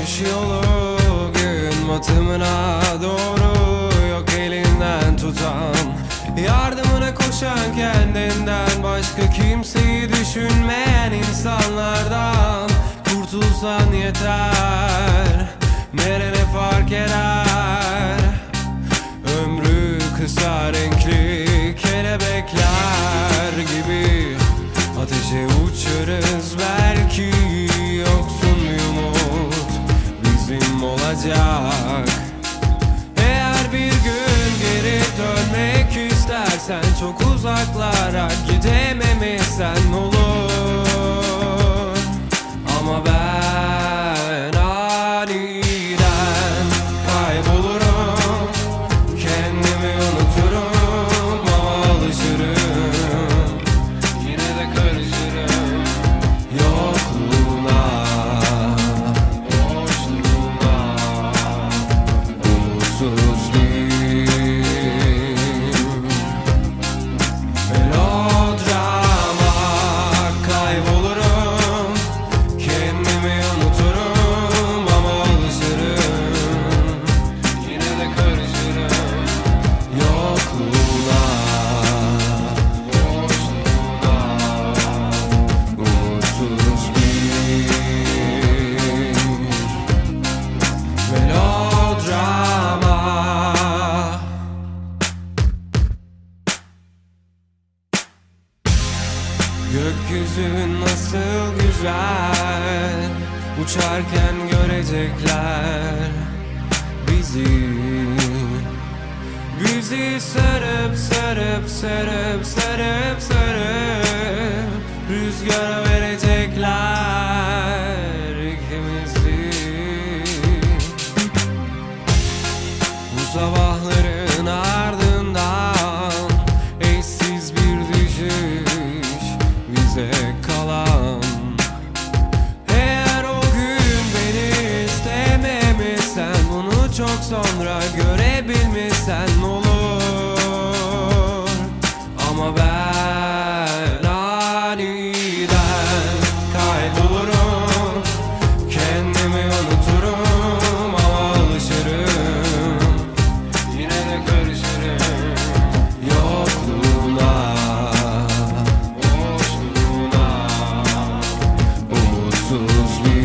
Kurtuluş yolu gün batımına doğru Yok elinden tutan. Yardımına koşan kendinden Başka kimseyi düşünmeyen insanlardan Kurtulsan yeter olacak. Eğer bir gün geri dönmek istersen çok uzaklara gidememesen Jesus Gökyüzü nasıl güzel? Uçarken görecekler Bizi. Bizi sarıp sarıp sarıp sarıp sarıp knows me.